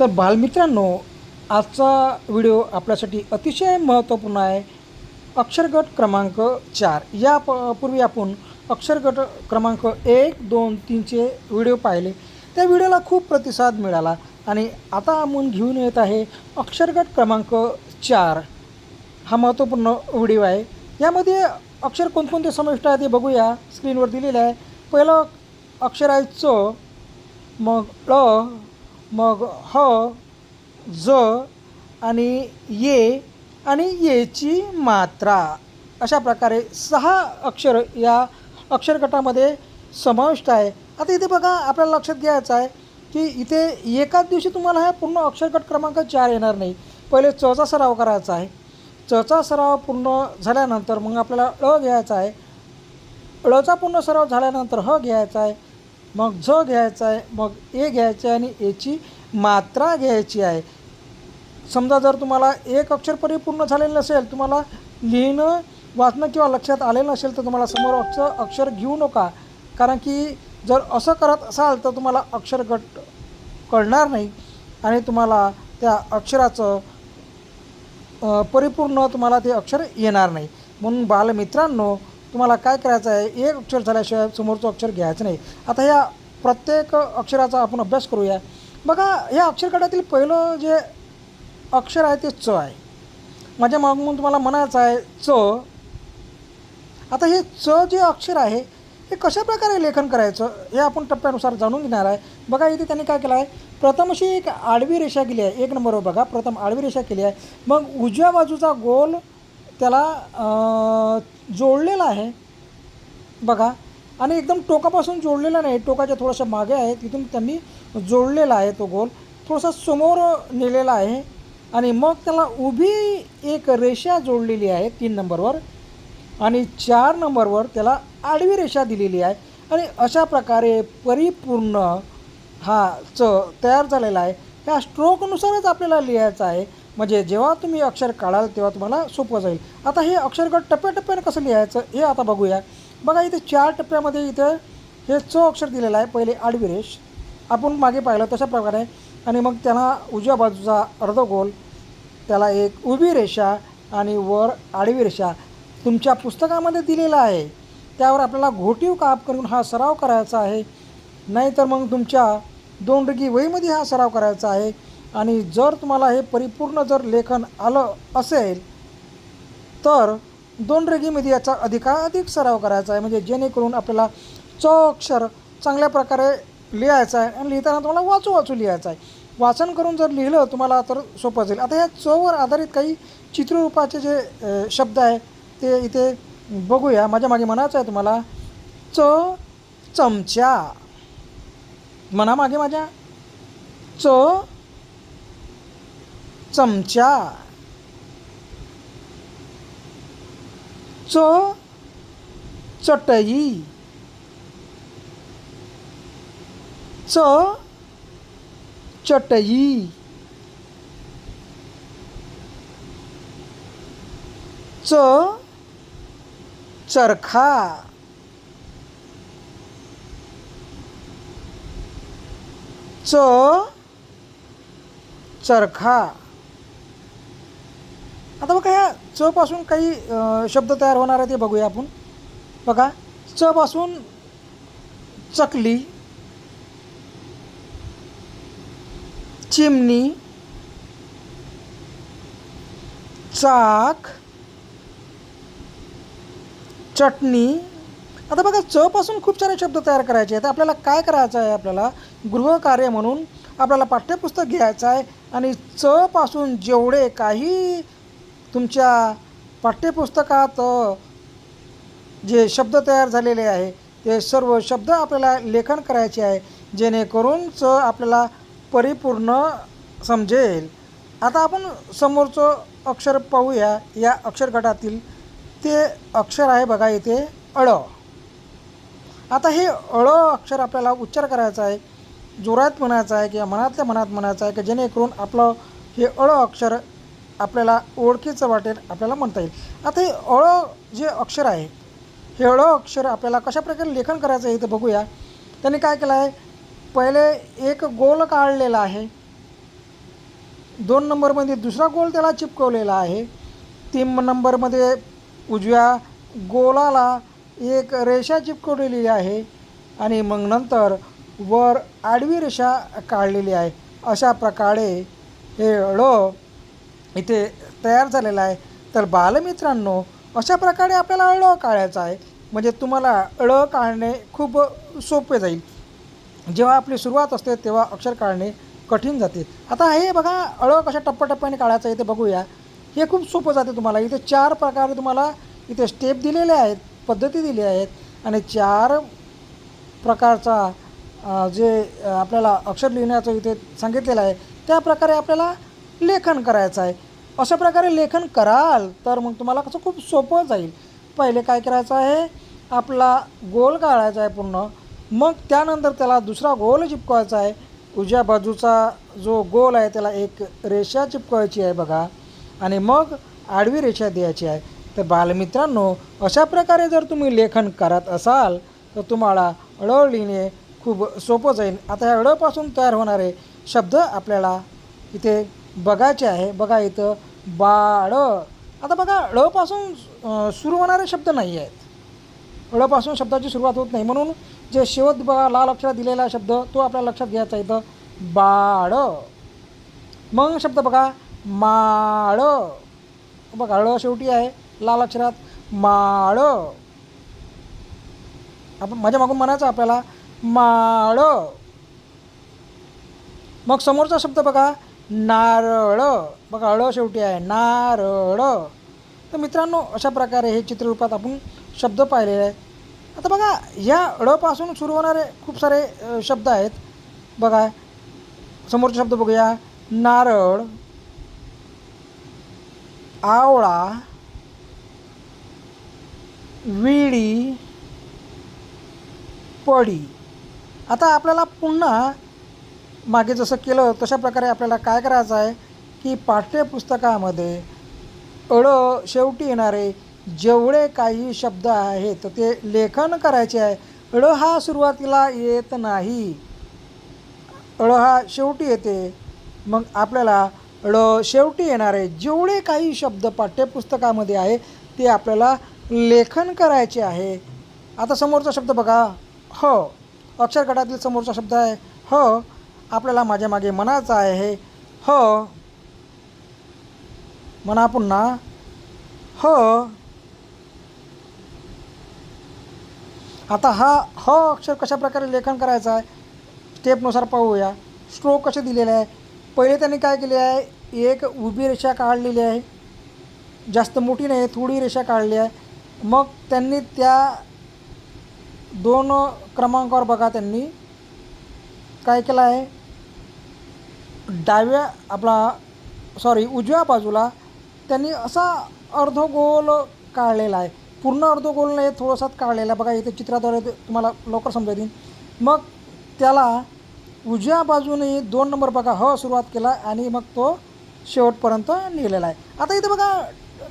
तर बालमित्रांनो आजचा व्हिडिओ आपल्यासाठी अतिशय महत्त्वपूर्ण आहे. अक्षरगट क्रमांक चार. या प पूर्वी आपण अक्षरगट क्रमांक एक दोन तीनचे व्हिडिओ पाहिले. त्या व्हिडिओला खूप प्रतिसाद मिळाला. आणि आता आपण घेऊन येत आहे अक्षरगट क्रमांक चार. हा महत्त्वपूर्ण व्हिडिओ आहे. यामध्ये अक्षर कोणकोणते समाविष्ट आहे ते बघूया. स्क्रीनवर दिलेलं आहे. पहिलं अक्षर आहे च मग ळ मग ह ज आणि ये आणि येची मात्रा. अशा प्रकारे सहा अक्षर या अक्षरगटामध्ये समाविष्ट आहे. आता इथे बघा आपल्याला लक्षात घ्यायचं आहे की इथे एकाच दिवशी तुम्हाला हा पूर्ण अक्षरगट क्रमांक चार येणार नाही. पहिले चचा सराव करायचा आहे. चचा सराव पूर्ण झाल्यानंतर मग आपल्याला ळ घ्यायचा आहे. ळचा पूर्ण सराव झाल्यानंतर ह घ्यायचा आहे. मग झ घ्यायचा आहे मग ए घ्यायचं आहे आणि एची मात्रा घ्यायची आहे. समजा जर तुम्हाला एक अक्षर परिपूर्ण झालेलं नसेल तुम्हाला लिहिणं वाचणं किंवा लक्षात आलेलं नसेल तर तुम्हाला समोर अक्षर अक्षर घेऊ नका. कारण की जर असं करत असाल तर तुम्हाला अक्षर गट कळणार नाही आणि तुम्हाला त्या अक्षराचं परिपूर्ण तुम्हाला ते अक्षर येणार नाही. म्हणून बालमित्रांनो तुम्हाला काय करायचं आहे? एक अक्षर झाल्याशिवाय समोरचं अक्षर घ्यायचं नाही. आता ह्या प्रत्येक अक्षराचा आपण अभ्यास करूया. बघा या अक्षरकडातील पहिलं जे अक्षर आहे ते च आहे. माझ्या मागून तुम्हाला म्हणायचं आहे च. आता हे च जे अक्षर आहे हे कशा प्रकारे लेखन करायचं हे आपण टप्प्यानुसार जाणून घेणार आहे. बघा इथे त्यांनी काय केलं आहे? प्रथम अशी एक आडवी रेषा केली आहे. एक नंबरवर बघा प्रथम आडवी रेषा केली आहे. मग उजव्या बाजूचा गोल त्याला जोडलेला आहे. बघा आणि एकदम टोकापासून जोडलेला नाही टोकाच्या थोडंसं मागे आहे तिथून त्यांनी जोडलेला आहे तो गोल. थोडासा समोर नेलेला आहे आणि मग त्याला उभी एक रेषा जोडलेली आहे तीन नंबरवर आणि चार नंबरवर त्याला आडवी रेषा दिलेली आहे. आणि अशा प्रकारे परिपूर्ण हा च तयार झालेला आहे. ह्या स्ट्रोकनुसारच आपल्याला लिहायचं आहे. म्हणजे जेव्हा तुम्ही अक्षर काढाल तेव्हा तुम्हाला सोपं जाईल. आता हे अक्षरगट टप्प्याटप्प्याने कसं लिहायचं हे आता बघूया. बघा इथे चार टप्प्यामध्ये इथे हे च अक्षर दिलेलं आहे. पहिले आडवी रेष आपण मागे पाहिलं तशा प्रकारे. आणि मग त्यांना उजव्या बाजूचा अर्धगोल त्याला एक उभी रेषा आणि वर आडवी रेषा. तुमच्या पुस्तकामध्ये दिलेला आहे. त्यावर आपल्याला घोटीव काप करून हा सराव करायचा आहे. नाहीतर मग तुमच्या दोन रगी वहीमध्ये हा सराव करायचा आहे. आणि जर तुम्हाला हे परिपूर्ण जर लेखन आलं असेल तर दोन रेगीमध्ये याचा अधिकाधिक सराव करायचा आहे. म्हणजे जेणेकरून आपल्याला च अक्षर चांगल्या प्रकारे लिहायचं आहे आणि लिहिताना तुम्हाला वाचू वाचू लिहायचं आहे. वाचन करून जर लिहिलं तुम्हाला तर सोपं जाईल. आता ह्या चवर आधारित काही चित्ररूपाचे जे शब्द आहे ते इथे बघूया. माझ्या मागे म्हणायचं आहे तुम्हाला च चमचा म्हणा मागे माझ्या. च चमचा. च चटई. च चटई. च चरखा. च चरखा. आता बघा ह्या चपासून काही शब्द तयार होणार आहे ते बघूया आपण. बघा चपासून चकली चिमणी चाक चटणी. आता बघा चपासून खूप सारे शब्द तयार करायचे आहेत. आपल्याला काय करायचं आहे? आपल्याला गृहकार्य म्हणून आपल्याला पाठ्यपुस्तक घ्यायचं आहे आणि चपासून जेवढे काही तुमच्या पाठ्यपुस्तकात जे शब्द तयार झालेले आहे ते सर्व शब्द आपल्याला लेखन करायचे आहे जेणेकरूनच आपल्याला परिपूर्ण समजेल. आता आपण समोरचं अक्षर पाहूया. या अक्षरगटातील ते अक्षर आहे बघा इथे अळ. आता हे अळ अक्षर आपल्याला उच्चार करायचा आहे जोरात म्हणायचं आहे किंवा मनातल्या मनात म्हणायचं आहे की जेणेकरून आपलं हे अळ अक्षर आपल्याला ओळखीचं वाटेल आपल्याला म्हणता येईल. आता हे अळ जे अक्षर आहे हे अळ अक्षर आपल्याला कशा प्रकारे लेखन करायचं आहे इथं बघूया. त्यांनी काय केलं आहे? पहिले एक गोल काढलेला आहे. दोन नंबरमध्ये दुसरा गोल त्याला चिपकवलेला आहे. तीन नंबरमध्ये उजव्या गोलाला एक रेषा चिपकवलेली आहे आणि मग नंतर वर आडवी रेषा काढलेली आहे. अशा प्रकारे हे ळ इथे तयार झालेला आहे. तर बालमित्रांनो अशा प्रकारे आपल्याला ळ काढायचा आहे. म्हणजे तुम्हाला ळ काढणे खूप सोपे जाईल. जेव्हा आपली सुरुवात असते तेव्हा अक्षर काढणे कठीण जाते. आता हे बघा अळ कशा टप्प्याटप्प्याने काढायचं इथे बघूया. हे खूप सोपं जाते तुम्हाला. इथे चार प्रकारे तुम्हाला इथे स्टेप दिलेले आहेत पद्धती दिली आहेत. आणि चार प्रकारचा जे आपल्याला अक्षर लिहिण्याचं इथे सांगितलेलं आहे त्या प्रकारे आपल्याला लेखन करायचं आहे. अशा प्रकारे लेखन कराल तर मग तुम्हाला कसं खूप सोपं जाईल. पहिले काय करायचं आहे आपला गोल काढायचा आहे पूर्ण. मग त्यानंतर त्याला दुसरा गोल चिपकवायचा आहे. उजव्या बाजूचा जो गोल आहे त्याला एक रेषा चिपकवायची आहे बघा. आणि मग आडवी रेषा द्यायची आहे. तर बालमित्रांनो अशा प्रकारे जर तुम्ही लेखन करत असाल तर तुम्हाला ळ लिहिणे खूप सोपं जाईल. आता ह्या ळपासून तयार होणारे शब्द आपल्याला इथे बघायचे आहे. बघा इथं बाळ. आता बघा ळपासून सुरू होणारे शब्द नाही आहेत. ळपासून शब्दाची सुरुवात होत नाही. म्हणून जे शेवट बघा लाल अक्षरात दिलेला शब्द तो आपल्या लक्षात घ्यायचा इथं. बाळ. मग शब्द बघा माळ. बघा ळ शेवटी आहे लाल अक्षरात माळ. आपण माझ्या मागून म्हणायचं आपल्याला माळ. मग समोरचा शब्द बघा नारळ. बघा अळ शेवटी आहे. नारळ. तर मित्रांनो अशा प्रकारे हे चित्ररूपात आपण शब्द पाहिलेले आहेत. आता बघा ह्या अळपासून सुरू होणारे खूप सारे शब्द आहेत. बघा समोरचे शब्द बघूया. नारळ आवळा विडी पडी. आता आपल्याला पुन्हा मागे जसं केलं तशा प्रकारे आपल्याला काय करायचं आहे की पाठ्यपुस्तकामध्ये अळ शेवटी येणारे जेवढे काही शब्द आहेत ते लेखन करायचे आहे. अळ हा सुरुवातीला येत नाही. अळ हा शेवटी येते. मग आपल्याला ळ शेवटी येणारे जेवढे काही शब्द पाठ्यपुस्तकामध्ये आहे ते आपल्याला लेखन करायचे आहे. आता समोरचा शब्द बघा. ह. अक्षर गटातील समोरचा शब्द आहे. ह. आपल्याला माझ्या मागे म्हणायचं आहे हे. ह म्हणा पुन्हा ह. आता हा ह अक्षर कशा प्रकारे लेखन करायचं आहे स्टेपनुसार पाहूया. स्ट्रोक कसे दिलेले आहे? पहिले त्यांनी काय केले आहे? एक उभी रेषा काढलेली आहे. जास्त मोठी नाही थोडी रेषा काढली आहे. मग त्यांनी त्या दोन क्रमांकावर बघा त्यांनी. काय केलं आहे? डाव्या आपला सॉरी उजव्या बाजूला त्यांनी असा अर्धगोल काढलेला आहे. पूर्ण अर्धगोल नाही थोडासाच काढलेला आहे. बघा इथे चित्राद्वारे ते तुम्हाला लवकर समजा मग त्याला उजव्या बाजूने दोन नंबर बघा ह सुरुवात केला आणि मग तो शेवटपर्यंत नेलेला आहे. आता इथे बघा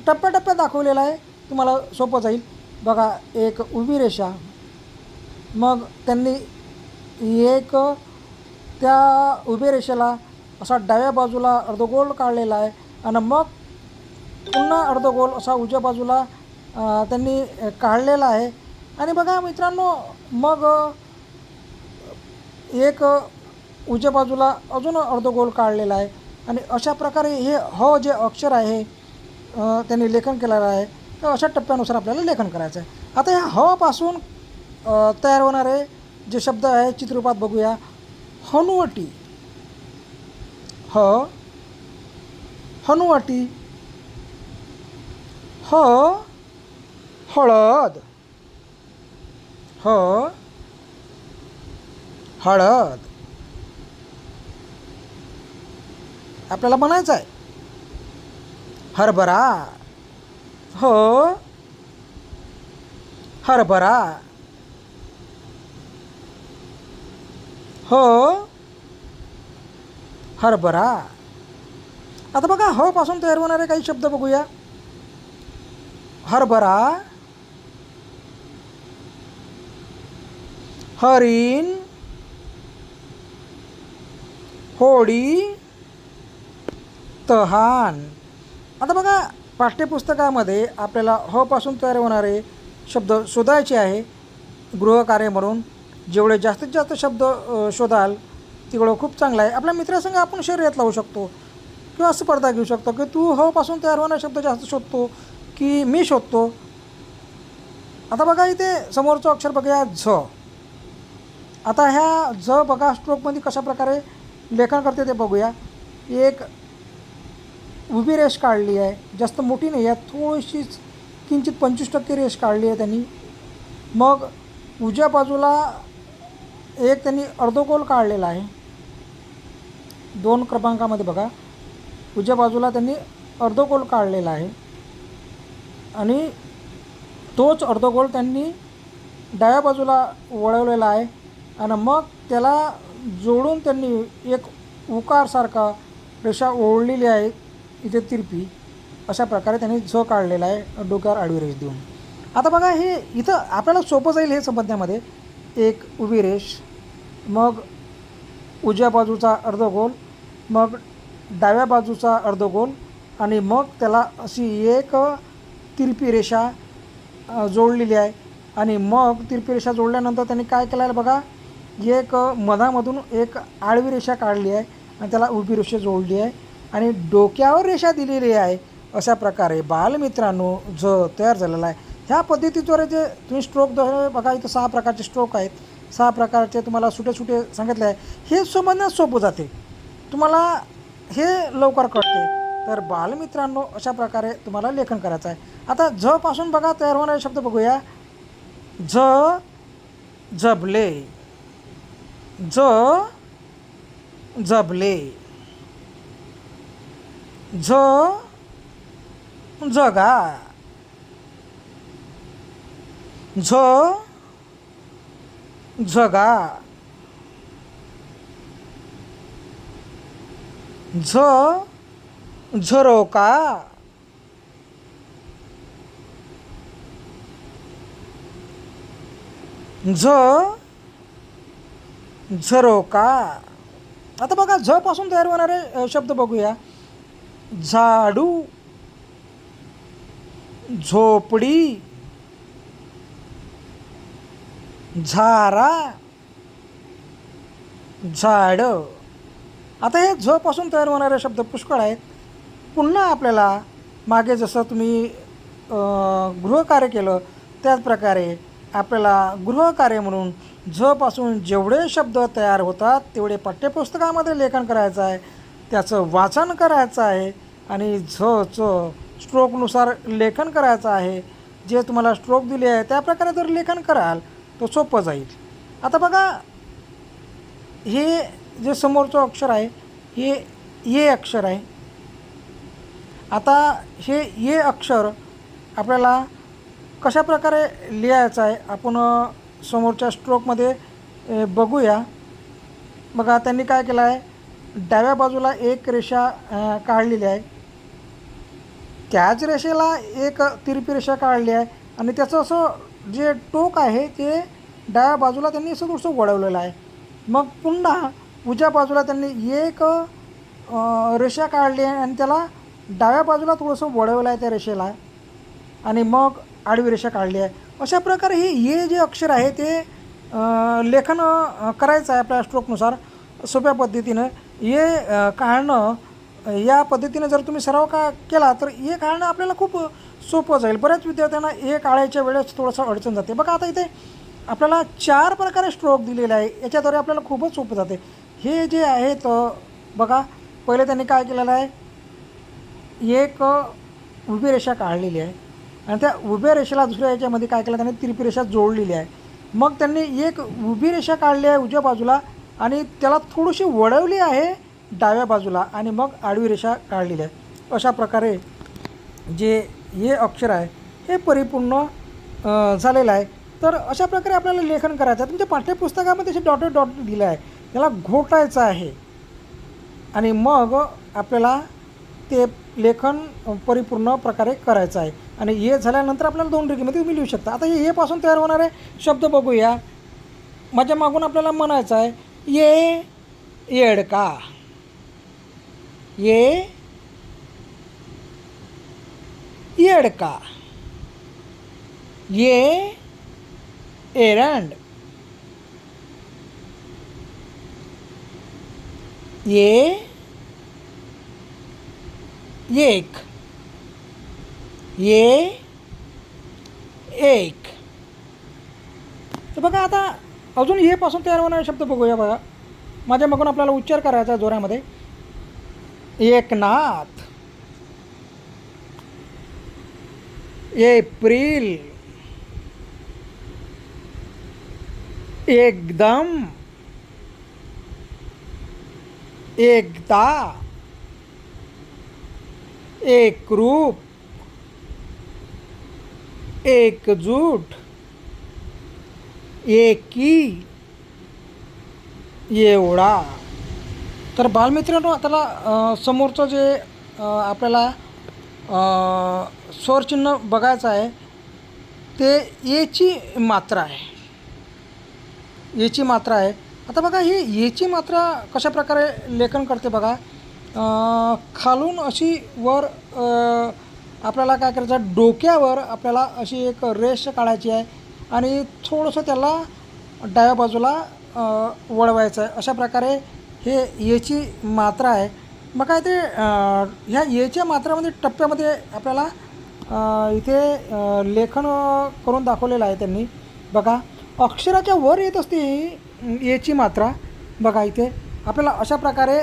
टप्प्याटप्प्यात दाखवलेला आहे. तुम्हाला सोपं जाईल. बघा एक उभी रेषा. मग त्यांनी एक त्या उभ्या रेषेला असा डाव्या बाजूला अर्धगोल काढलेला आहे. आणि मग पुन्हा अर्धगोल असा उजव्या बाजूला त्यांनी काढलेला आहे. आणि बघा मित्रांनो मग एक उजव्या बाजूला अजून अर्धगोल काढलेला आहे. आणि अशा प्रकारे हे ह जे अक्षर आहे त्यांनी लेखन केलेलं आहे. तर अशा टप्प्यानुसार आपल्याला लेखन करायचं आहे. आता ह्या हवापासून तयार होणारे जे शब्द आहे चित्ररूपात बघूया. हनुवटी. ह हनुवाटी. ह हळद. ह हळद. आपल्याला म्हणायचं आहे. हरभरा. ह हरभरा. ह हरभरा. आता बघा ह पासून तयार होणारे काही शब्द बघूया. हरभरा हरिण होळी तहान. आता बघा पाठ्यपुस्तकामध्ये आपल्याला ह पासून तयार होणारे शब्द शोधायचे आहे. गृहकार्य म्हणून जेवढे जास्तीत जास्त शब्द शोधाल तिकडं खूप चांगलं आहे. आपल्या मित्रासंग आपण शर्यत लावू शकतो. किंवा स्पर्धा घेऊ शकतो. की तू हपासून तयार होणारा शब्द जास्त शोधतो की मी शोधतो. आता बघा इथे समोरचं अक्षर बघूया झ. आता ह्या झ बघा स्ट्रोकमध्ये कशा प्रकारे लेखन करते ते बघूया. एक उभी रेष काढली आहे. जास्त मोठी नाही आहे. थोडीशीच किंचित पंचवीस टक्के रेष काढली आहे त्यांनी. मग उजव्या बाजूला एक त्यांनी अर्धगोल काढलेला आहे. दोन क्रमांकामध्ये बघा. उजव्या बाजूला त्यांनी अर्धगोल काढलेला आहे. आणि तोच अर्धगोल त्यांनी डाव्या बाजूला वळवलेला आहे. आणि मग त्याला जोडून त्यांनी एक उकारसारखा रेषा ओढलेली आहे इथे तिरपी. अशा प्रकारे त्यांनी झ काढलेला आहे डोक्यावर आडवी रेष देऊन. आता बघा हे इथं आपल्याला सोपं जाईल हे समजण्यामध्ये एक उभी रेष मग उजव्या बाजूचा अर्धगोल मग डाव्या बाजूचा अर्धगोल आणि मग त्याला अशी एक तिरपी रेषा जोडलेली आहे. आणि मग तिरपी रेषा जोडल्यानंतर त्यांनी काय केलं आहे बघा? एक मधामधून एक आडवी रेषा काढली आहे आणि त्याला उभी रेषा जोडली आहे आणि डोक्यावर रेषा दिलेली आहे अशा प्रकारे. बालमित्रांनो ज तयार झालेला आहे. ह्या पद्धतीद्वारे जे तुम्ही स्ट्रोक द बघा इथं सहा प्रकारचे स्ट्रोक आहेत. सहा प्रकारचे तुम्हाला सुटे सुटे सांगितले आहे. हे समजण्यास सोपं जाते. तुम्हाला हे लवकर कळते. तर बालमित्रांनो अशा प्रकारे तुम्हाला लेखन करायचं आहे. आता झ पासून बघा तयार होणारे शब्द बघूया. झ झबले झ जबले. झ जगा. झ जगा. झ झरोका झ झरोका आता बघा झ पासून तयार होणारे शब्द बघूया. झाडू झोपडी झारा झाड. आता हे झपासून तयार होणारे शब्द पुष्कळ आहेत. पुन्हा आपल्याला मागे जसं तुम्ही गृहकार्य केलं त्याचप्रकारे आपल्याला गृहकार्य म्हणून झपासून जेवढे शब्द तयार होतात तेवढे पाठ्यपुस्तकामध्ये लेखन करायचं आहे त्याचं वाचन करायचं आहे आणि झचं स्ट्रोकनुसार लेखन करायचं आहे. जे तुम्हाला स्ट्रोक दिले आहे त्याप्रकारे जर लेखन कराल तर सोपं जाईल. आता बघा हे जे समोरचं अक्षर आहे हे ये अक्षर आहे. आता हे ये अक्षर आपल्याला कशा प्रकारे लिहायचं आहे आपण समोरच्या स्ट्रोकमध्ये बघूया. बघा त्यांनी काय केलं आहे डाव्या बाजूला एक रेषा काढलेली आहे. त्याच रेषेला एक तिरपी रेषा काढली आहे आणि त्याचं असं जे टोक आहे ते डाव्या बाजूला त्यांनी असं थोडंसं वळवलेलं आहे. मग पुन्हा उजव्या बाजूला त्यांनी एक रेषा काढली आहे आणि त्याला डाव्या बाजूला थोडंसं वळवलं आहे त्या रेषेला. आणि मग आडवी रेषा काढली आहे. अशा प्रकारे हे ये जे अक्षर आहे ते लेखन करायचं आहे आपल्या स्ट्रोकनुसार सोप्या पद्धतीनं. ये काढणं या पद्धतीनं जर तुम्ही सराव का केला तर ये काढणं आपल्याला खूप सोपं जाईल. बऱ्याच विद्यार्थ्यांना ये काढायच्या वेळेस थोडंसं अडचण जाते. बघा आता इथे आपल्याला चार प्रकारे स्ट्रोक दिलेले आहे. याच्याद्वारे आपल्याला खूपच सोपं जाते. हे जे आहेत बघा पहिले त्यांनी काय केलेलं आहे? एक उभी रेषा काढलेली आहे. आणि त्या उभ्या रेषेला दुसऱ्या याच्यामध्ये काय केलं? त्यांनी तिरपी रेषा जोडलेली आहे. मग त्यांनी एक उभी रेषा काढली आहे उजव्या बाजूला आणि त्याला थोडीशी वळवली आहे डाव्या बाजूला आणि मग आडवी रेषा काढलेली आहे. अशा प्रकारे जे हे अक्षर आहे हे परिपूर्ण झालेलं आहे. तर अशा प्रकारे आपल्याला लेखन करायचं आहे. तुमच्या पाठ्यपुस्तकामध्ये असे डॉटेड डॉट दिलं आहे. त्याला घोटायचं आहे. आणि मग आपल्याला ते लेखन परिपूर्ण प्रकारे करायचं आहे. आणि हे झाल्यानंतर आपल्याला दोन रेगीमध्ये तुम्ही लिहू शकता आता हे पासून तयार होणारे शब्द बघूया. माझ्या मागून आपल्याला म्हणायचं आहे ये येडका. ये येडका. ये एरंड. ये एक ये एक. तर बघा आता अजून ये पासून तयार होणारे शब्द बघूया बघा. माझ्या मगून आपल्याला उच्चार करायचा जोऱ्यामध्ये एकनाथ. एप्रिल. एकदम. एकता एकरूप एकजूट एकी एवढा. तर बालमित्रांनो आताला समोरचं जे आपल्याला स्वरचिन्ह बघायचं आहे ते येची मात्रा आहे. याची मात्रा आहे. आता बघा ही याची मात्रा कशा प्रकारे लेखन करते बघा खालून अशी वर आपल्याला काय करायचं डोक्यावर आपल्याला अशी एक रेष काढायची आहे आणि थोडंसं त्याला डाव्या बाजूला वळवायचं आहे. अशा प्रकारे हे येची मात्रा आहे. मग काय ते ह्या येच्या मात्रामध्ये टप्प्यामध्ये आपल्याला इथे लेखन करून दाखवलेलं आहे त्यांनी. बघा अक्षराच्या वर येत असते ही याची मात्रा. बघा इथे. आपल्याला अशा प्रकारे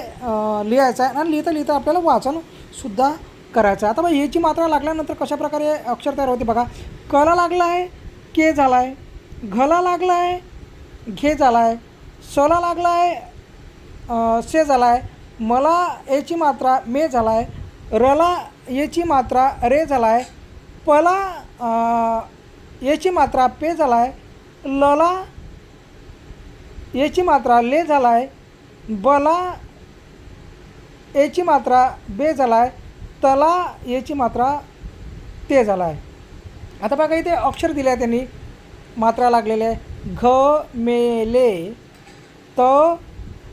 लिहायचं आहे. आणि लिहिता लिहिता आपल्याला वाचनसुद्धा करायचं आहे. आता बघा याची मात्रा लागल्यानंतर कशाप्रकारे अक्षर तयार होते बघा. कला लागला आहे के झाला आहे घला लागला आहे घे झाला आहे सला लागला आहे से झाला आहे मला याची मात्रा मे झाला आहे रला याची मात्रा रे झाला आहे पला याची मात्रा पे झाला आहे लला याची मात्रा ले झाला आहे बला याची मात्रा बे झाला आहे तला याची मात्रा ते झाला आहे आता बघा इथे अक्षर दिले आहे त्यांनी. मात्रा लागलेले आहे. घ मे ले त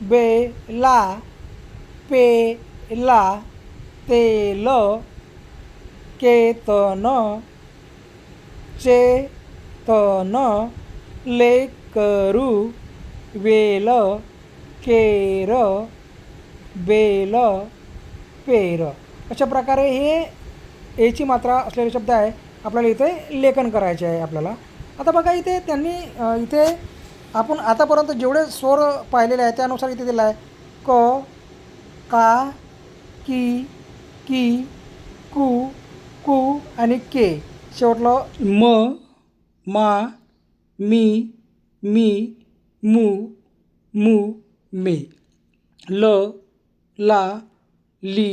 बे ला पे ला ते ल के त न चे त न ले करू वेल केर बेल पेर. अशा प्रकारे हे एची मात्रा असलेले शब्द आहे. आपल्याला इथे लेखन करायचे आहे आपल्याला. आता बघा इथे त्यांनी इथे आपण आतापर्यंत जेवढे स्वर पाहिलेले आहे त्यानुसार इथे दिलं आहे. क का की की कु कु आणि के. शेवटलं म मा मी मी मू मू मे. ल ला ली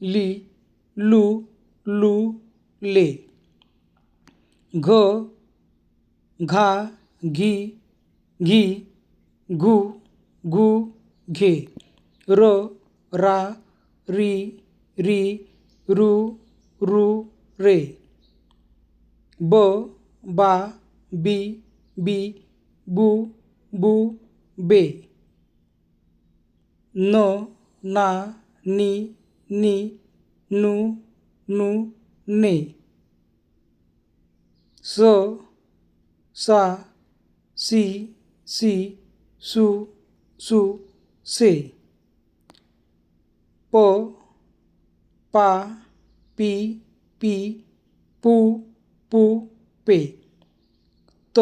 ली लू लू ले. घ घा घी घी घू घू घे. र रा री री रू रू रे. ब बा बी बी बू बू बे न ना नी नी नू नू ने स सा सी सी सु सु से प पा पी पी पू पू पे त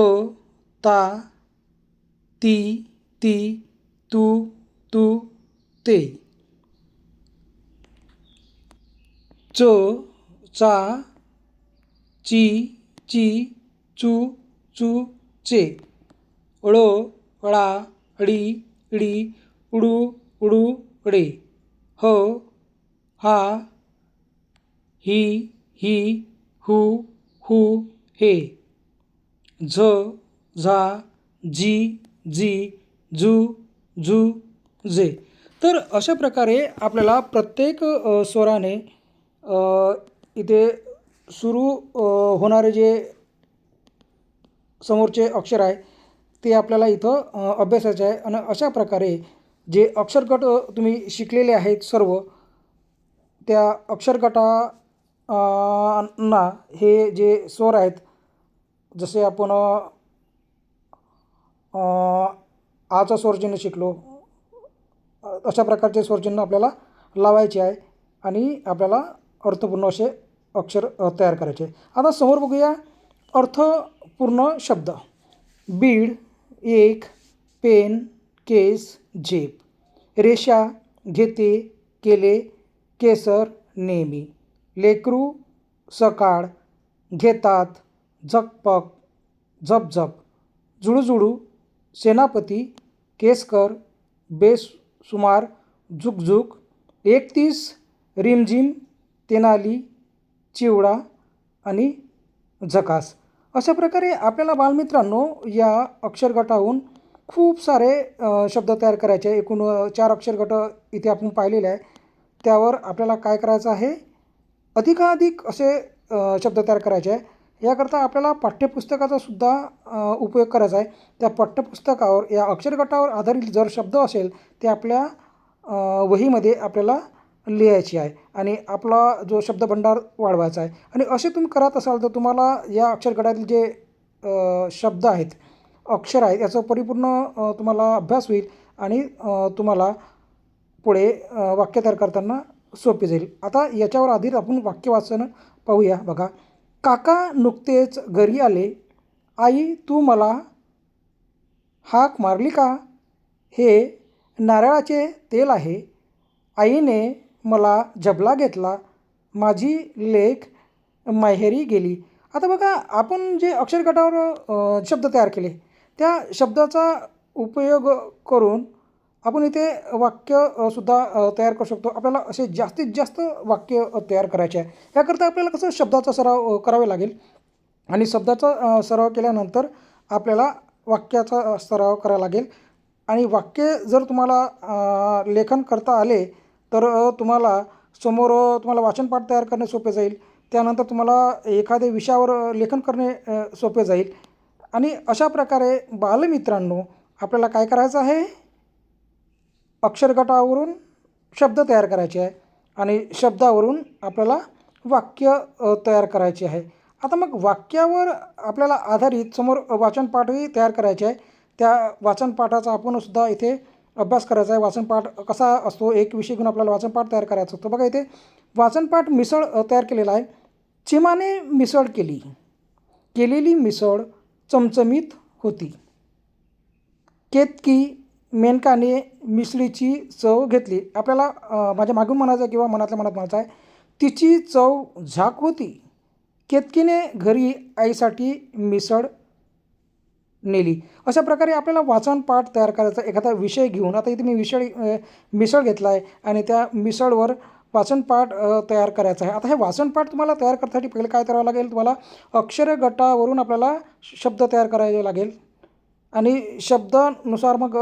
ता ती ती तू तू ते. च चा ची ची चू चू चे. ळ ळा ळी ळी उडू उडू ळे. ह हा ही ही हू हू हे. झ झा जी जी झू झू जे. तर अशा प्रकारे आपल्याला प्रत्येक स्वराने इथे सुरू होणारे जे समोरचे अक्षर आहे ते आपल्याला इथं अ, अभ्यासाचे आहे. आणि अशा प्रकारे जे अक्षरगट तुम्ही शिकलेले आहेत सर्व त्या अक्षरगटा ना हे जे स्वर आहेत जसे आपण आचं स्वरचिन्ह शिकलो. अशा प्रकारचे स्वरचिन्ह आपल्याला लावायचे आहे आणि आपल्याला अर्थपूर्ण असे अक्षर तयार करायचे आहे. आता समोर बघूया अर्थपूर्ण शब्द. बीड एक पेन केस झेप. रेषा घेते केले केसर नेहमी. लेकरू सकाळ घेतात झकपक झपझप जुळूजुळू सेनापती केसकर बेसुमार झुकझुक एकतीस रिमझिम तेनाली चिवडा आणि झकास. अशा प्रकारे आपल्याला बालमित्रांनो या अक्षरगटाहून खूप सारे शब्द तयार करायचे आहे. एकूण चार अक्षरगट इथे आपण पाहिलेले आहे. त्यावर आपल्याला काय करायचं आहे? अधिकाधिक असे शब्द तयार करायचे आहे. याकरता आपल्याला पाठ्यपुस्तकाचा सुद्धा उपयोग करायचा आहे. त्या पाठ्यपुस्तकावर या अक्षरगटावर आधारित जर शब्द असेल ते आपल्या वहीमध्ये आपल्याला लिहायची आहे. आणि आपला जो शब्दभंडार वाढवायचा आहे. आणि असे तुम्ही करत असाल तर तुम्हाला या अक्षरगटातील जे शब्द आहेत अक्षर आहेत याचा परिपूर्ण तुम्हाला अभ्यास होईल आणि तुम्हाला पुढे वाक्य तयार करताना सोपे जाईल. आता याच्यावर आधी आपण वाक्य वाचन पाहूया बघा. काका नुकतेच घरी आले. आई तू मला हाक मारली का? हे नारळाचे तेल आहे. आईने मला जबला घेतला. माझी लेख माहेरी गेली. आता बघा आपण जे अक्षर गटावर शब्द तयार केले त्या शब्दाचा उपयोग करून आपण इथे वाक्य सुद्धा तयार करू शकतो. आपल्याला असे जास्तीत जास्त वाक्य तयार करायचे आहे. याकरता आपल्याला कसं शब्दाचा सराव करावे लागेल? आणि शब्दाचा सराव केल्यानंतर आपल्याला वाक्याचा सराव करावा लागेल. आणि वाक्य जर तुम्हाला लेखन करता आले तर तुम्हाला समोर तुम्हाला वाचनपाठ तयार करणे सोपे जाईल. त्यानंतर तुम्हाला एखाद्या विषयावर लेखन करणे सोपे जाईल. आणि अशा प्रकारे बालमित्रांनो आपल्याला काय करायचं आहे? अक्षरगटावरून शब्द तयार करायचे आहे आणि शब्दावरून आपल्याला वाक्य तयार करायचे आहे. आता मग वाक्यावर आपल्याला आधारित समोर वाचनपाठही तयार करायचे आहे. त्या वाचनपाठाचा आपण सुद्धा इथे अभ्यास करायचा आहे. वाचनपाठ कसा असतो? एक विषय घेऊन आपल्याला वाचनपाठ तयार करायचा असतो बघा इथे वाचनपाठ मिसळ तयार केलेला आहे. चिमाने मिसळ केली. केलेली मिसळ चमचमीत होती. केतकी मेनकाने मिसळीची चव घेतली. आपल्याला माझ्या मागून म्हणायचं आहे किंवा मनातल्या मनात म्हणायचं आहे तिची चव झाक होती. केतकीने घरी आईसाठी मिसळ नेली. अशा प्रकारे आपल्याला वाचनपाठ तयार करायचा एखादा विषय घेऊन आता इथे मी विषय मिसळ घेतला आहे आणि त्या मिसळवर वाचनपाठ तयार करायचा आहे. आता हे वाचनपाठ तुम्हाला तयार करण्यासाठी पहिले काय करावं लागेल? तुम्हाला अक्षर गटावरून आपल्याला शब्द तयार करावे लागेल. आणि शब्दानुसार मग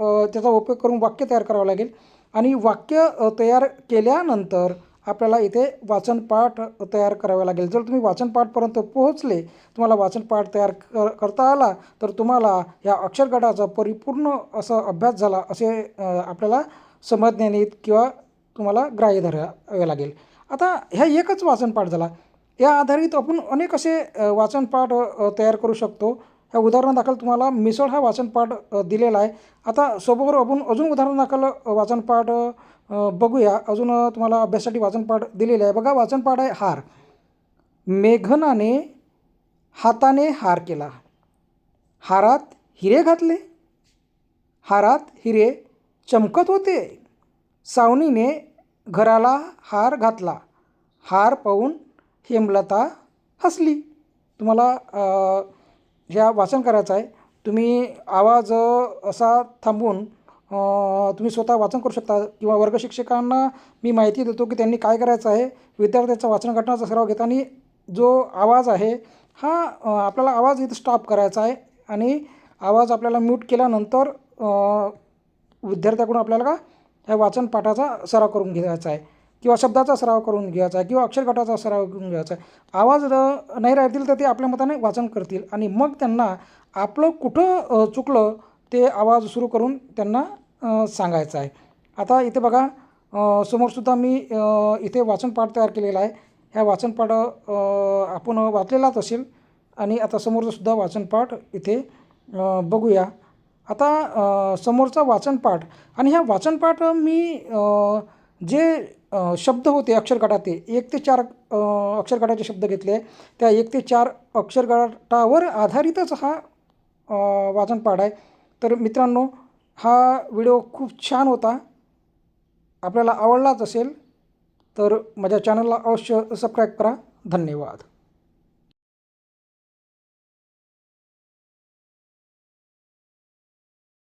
त्याचा उपयोग करून वाक्य तयार करावं लागेल. आणि वाक्य तयार केल्यानंतर आपल्याला इथे वाचनपाठ तयार करावा लागेल. जर तुम्ही वाचनपाठपर्यंत पोहोचले तुम्हाला वाचनपाठ तयार कर करता आला तर तुम्हाला या अक्षरगटाचा परिपूर्ण असा अभ्यास झाला असे आपल्याला समजण्याने किंवा तुम्हाला ग्राह्य धरावे लागेल. आता ह्या एकच वाचनपाठ झाला. या आधारित आपण अनेक असे वाचनपाठ तयार करू शकतो. ह्या उदाहरणादाखल तुम्हाला मिसळ हा वाचनपाठ दिलेला आहे. आता सोबवर आपण अजून उदाहरणादाखल वाचनपाठ बघूया. अजून तुम्हाला अभ्यासासाठी वाचनपाठ दिलेला आहे. बघा वाचनपाठ आहे हार. मेघनाने हाताने हार केला. हारात हिरे घातले. हारात हिरे चमकत होते. सावनीने घराला हार घातला. हार पाहून हेमलता हसली. तुम्हाला ह्या वाचन करायचं आहे तुम्ही आवाज असा थांबवून तुम्ही स्वतः वाचन करू शकता. किंवा वर्गशिक्षकांना मी माहिती देतो की त्यांनी काय करायचं आहे विद्यार्थ्याचा वाचन घटनाचा सराव घेताना जो आवाज आहे हा आपल्याला आवाज इथं स्टॉप करायचा आहे आणि आवाज आपल्याला म्यूट केल्यानंतर विद्यार्थ्याकडून आपल्याला का ह्या वाचन पाठाचा सराव करून घ्यायचा आहे. किंवा शब्दाचा सराव करून घ्यायचा आहे किंवा अक्षरगटाचा सराव करून घ्यायचा आहे. आवाज नाही राहतील तर ते आपल्या मताने वाचन करतील. आणि मग त्यांना आपलं कुठं चुकलं ते आवाज सुरू करून त्यांना सांगायचं आहे. आता इथे बघा समोरसुद्धा मी इथे वाचन पाठ तयार केलेला आहे. ह्या वाचनपाठ आपण वाचलेलाच असेल. आणि आता समोरचंसुद्धा वाचनपाठ इथे बघूया. आता समोरचा वाचनपाठ. आणि ह्या वाचनपाठ मी जे शब्द होते अक्षरगटाचे. एक ते चार अक्षरगटाचे शब्द घेतले. त्या एक ते चार अक्षरगटावर आधारितच हा वाचनपाठ आहे. तर मित्रांनो हा व्हिडिओ खूप छान होता. आपल्याला आवडलाच असेल तर माझ्या चॅनलला अवश्य सबस्क्राईब करा. धन्यवाद.